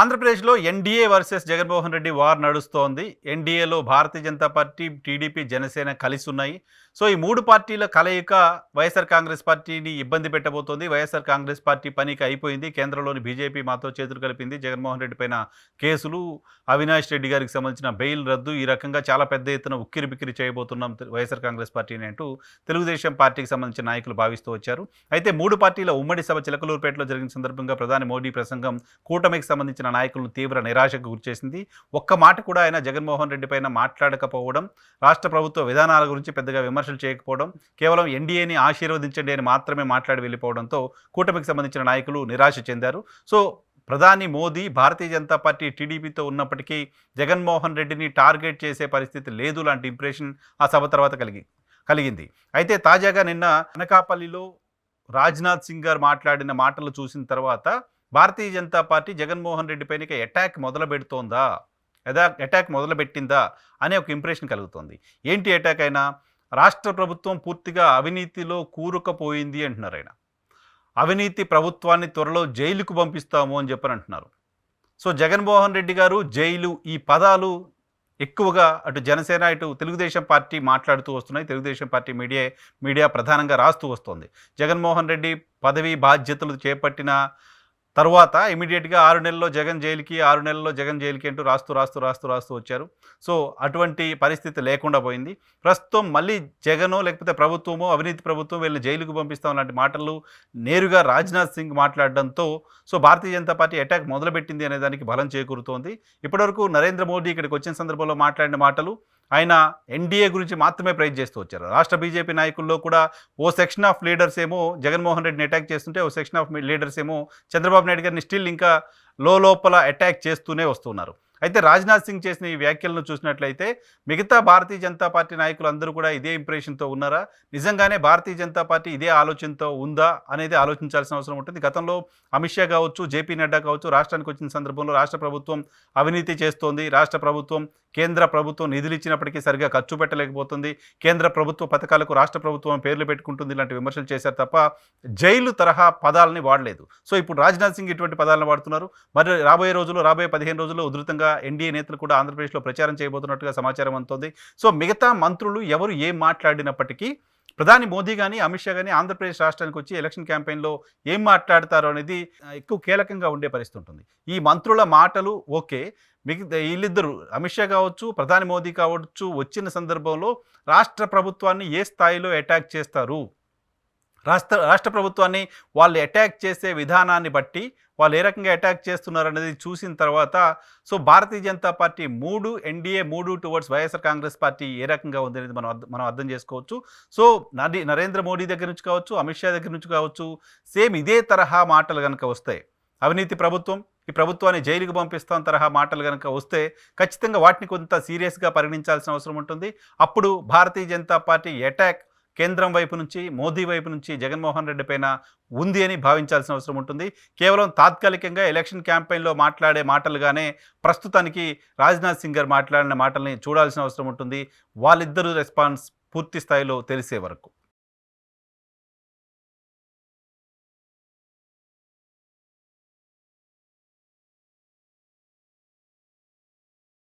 ఆంధ్రప్రదేశ్లో NDA versus Jaganmohan Reddy war నడుస్తోంది. ఎన్డీఏలో భారతీయ జనతా పార్టీ టీడీపీ జనసేన కలిసి ఉన్నాయి సో ఈ మూడు పార్టీల కలయిక వైఎస్ఆర్ కాంగ్రెస్ పార్టీని ఇబ్బంది పెట్టబోతోంది. వైఎస్ఆర్ కాంగ్రెస్ పార్టీ పనికి అయిపోయింది. కేంద్రంలోని బీజేపీ మాతో చేతులు కలిపింది జగన్మోహన్ రెడ్డి పైన కేసులు. అవినాష్ రెడ్డి గారికి సంబంధించిన బెయిల్ రద్దు. ఈ రకంగా చాలా పెద్ద ఎత్తున ఉక్కిరి బిక్కిరి చేయబోతున్నాం వైఎస్ఆర్ కాంగ్రెస్ పార్టీని అంటూ తెలుగుదేశం పార్టీకి సంబంధించిన నాయకులు భావిస్తూ వచ్చారు. అయితే మూడు పార్టీల ఉమ్మడి సభ చిలకలూరుపేటలో జరిగిన సందర్భంగా ప్రధాని మోడీ ప్రసంగం కూటమికి సంబంధించిన నాయకులను తీవ్ర నిరాశకు గురిచేసింది. ఒక్క మాట కూడా ఆయన జగన్మోహన్ రెడ్డి పైన మాట్లాడకపోవడం రాష్ట్ర ప్రభుత్వ విధానాల గురించి పెద్దగా విమర్శలు చేయకపోవడం కేవలం ఎన్డీఏని ఆశీర్వదించండి అని మాత్రమే మాట్లాడి వెళ్ళిపోవడంతో కూటమికి సంబంధించిన నాయకులు నిరాశ చెందారు. సో ప్రధాని మోదీ భారతీయ జనతా పార్టీ టీడీపీతో ఉన్నప్పటికీ జగన్మోహన్ రెడ్డిని టార్గెట్ చేసే పరిస్థితి లేదు లాంటి ఇంప్రెషన్ ఆ సభ తర్వాత కలిగి కలిగింది. అయితే తాజాగా నిన్న అనకాపల్లిలో రాజ్నాథ్ సింగ్ గారు మాట్లాడిన మాటలు చూసిన తర్వాత భారతీయ జనతా పార్టీ జగన్మోహన్ రెడ్డి పైన అటాక్ మొదలు పెడుతోందా లేదా అటాక్ మొదలుపెట్టిందా? అనే ఒక ఇంప్రెషన్ కలుగుతోంది. ఏంటి అటాక్ అయినా? రాష్ట్ర ప్రభుత్వం పూర్తిగా అవినీతిలో కూరుకుపోయింది అంటున్నారు ఆయన. అవినీతి ప్రభుత్వాన్ని త్వరలో జైలుకు పంపిస్తాము అని చెప్పని అంటున్నారు. సో జగన్మోహన్ రెడ్డి గారు జైలు ఈ పదాలు ఎక్కువగా అటు జనసేన ఇటు తెలుగుదేశం పార్టీ మాట్లాడుతూ వస్తున్నాయి. తెలుగుదేశం పార్టీ మీడియా మీడియా ప్రధానంగా రాస్తూ వస్తోంది. జగన్మోహన్ రెడ్డి పదవి బాధ్యతలు చేపట్టిన తర్వాత ఇమీడియట్గా ఆరు నెలల్లో జగన్ జైలుకి ఆరు నెలల్లో జగన్ జైలుకి అంటూ రాస్తూ రాస్తూ రాస్తూ రాస్తూ వచ్చారు. సో అటువంటి పరిస్థితి లేకుండా పోయింది. ప్రస్తుతం మళ్ళీ జగనో లేకపోతే ప్రభుత్వమో అవినీతి ప్రభుత్వం వీళ్ళని జైలుకు పంపిస్తాం లాంటి మాటలు నేరుగా Rajnath Singh మాట్లాడడంతో so Bharatiya Janata party attack మొదలుపెట్టింది అనే దానికి బలం చేకూరుతోంది. ఇప్పటివరకు నరేంద్ర మోడీ ఇక్కడికి వచ్చిన సందర్భంలో మాట్లాడిన మాటలు ఆయన ఎన్డీఏ గురించి మాత్రమే ప్రైజ్ చేస్తూ వచ్చారు. రాష్ట్ర బీజేపీ నాయకుల్లో కూడా ఓ సెక్షన్ ఆఫ్ లీడర్స్ ఏమో జగన్మోహన్ రెడ్డిని అటాక్ చేస్తుంటే ఓ సెక్షన్ ఆఫ్ లీడర్స్ ఏమో చంద్రబాబు నాయుడు గారిని స్టిల్ ఇంకా లో లోపల అటాక్ చేస్తూనే వస్తున్నారు. అయితే రాజ్నాథ్ సింగ్ చేసిన ఈ వ్యాఖ్యలను చూసినట్లయితే మిగతా భారతీయ జనతా పార్టీ నాయకులు అందరూ కూడా ఇదే ఇంప్రెషన్తో ఉన్నారా? నిజంగానే భారతీయ జనతా పార్టీ ఇదే ఆలోచనతో ఉందా అనేది ఆలోచించాల్సిన అవసరం ఉంటుంది. గతంలో అమిత్ షా కావచ్చు జేపీ నడ్డా కావచ్చు రాష్ట్రానికి వచ్చిన సందర్భంలో రాష్ట్ర ప్రభుత్వం అవినీతి చేస్తోంది. రాష్ట్ర ప్రభుత్వం కేంద్ర ప్రభుత్వం నిధులు ఇచ్చినప్పటికీ సరిగా ఖర్చు పెట్టలేకపోతుంది. కేంద్ర ప్రభుత్వ పథకాలకు రాష్ట్ర ప్రభుత్వం పేర్లు పెట్టుకుంటుంది ఇలాంటి విమర్శలు చేశారు తప్ప జైలు తరహా పదాలని వాడలేదు. సో ఇప్పుడు రాజ్నాథ్ సింగ్ ఇటువంటి పదాలను వాడుతున్నారు. మరి రాబోయే రోజుల్లో రాబోయే పదిహేను రోజుల్లో ఉధృతంగా ఎన్డీఏ నేతలు కూడా ఆంధ్రప్రదేశ్లో ప్రచారం చేయబోతున్నట్టుగా సమాచారం అందుతోంది. సో మిగతా మంత్రులు ఎవరు ఏం మాట్లాడినప్పటికీ ప్రధాని మోదీ కానీ అమిత్ షా కానీ ఆంధ్రప్రదేశ్ రాష్ట్రానికి వచ్చి ఎలక్షన్ క్యాంపెయిన్లో ఏం మాట్లాడతారో అనేది ఎక్కువ కీలకంగా ఉండే పరిస్థితి ఉంటుంది. ఈ మంత్రుల మాటలు ఓకే. మిగతా వీళ్ళిద్దరు అమిత్ షా కావచ్చు ప్రధాని మోదీ కావచ్చు వచ్చిన సందర్భంలో రాష్ట్ర ప్రభుత్వాన్ని ఏ స్థాయిలో అటాక్ చేస్తారు? రాష్ట్ర రాష్ట్ర ప్రభుత్వాన్ని వాళ్ళు అటాక్ చేసే విధానాన్ని బట్టి వాళ్ళు ఏ రకంగా అటాక్ చేస్తున్నారు అనేది చూసిన తర్వాత సో భారతీయ జనతా పార్టీ మూడు ఎన్డీఏ మూడు టువర్డ్స్ వైఎస్ఆర్ కాంగ్రెస్ పార్టీ ఏ రకంగా ఉంది అనేది మనం మనం అర్థం చేసుకోవచ్చు. సో నది నరేంద్ర మోడీ దగ్గర నుంచి కావచ్చు అమిత్ షా దగ్గర నుంచి కావచ్చు సేమ్ ఇదే తరహా మాటలు కనుక వస్తాయి. అవినీతి ప్రభుత్వం ఈ ప్రభుత్వాన్ని జైలుకు పంపిస్తాం తరహా మాటలు కనుక వస్తే ఖచ్చితంగా వాటిని కొంత సీరియస్గా పరిగణించాల్సిన అవసరం ఉంటుంది. అప్పుడు భారతీయ జనతా పార్టీ అటాక్ కేంద్రం వైపు నుంచి మోదీ వైపు నుంచి జగన్మోహన్ రెడ్డి పైన ఉంది అని భావించాల్సిన అవసరం ఉంటుంది. కేవలం తాత్కాలికంగా ఎలక్షన్ క్యాంపెయిన్లో మాట్లాడే మాటలుగానే ప్రస్తుతానికి రాజ్నాథ్ సింగ్ గారు మాట్లాడిన మాటల్ని చూడాల్సిన అవసరం ఉంటుంది. వాళ్ళిద్దరూ రెస్పాన్స్ పూర్తి స్థాయిలో తెలిసే వరకు.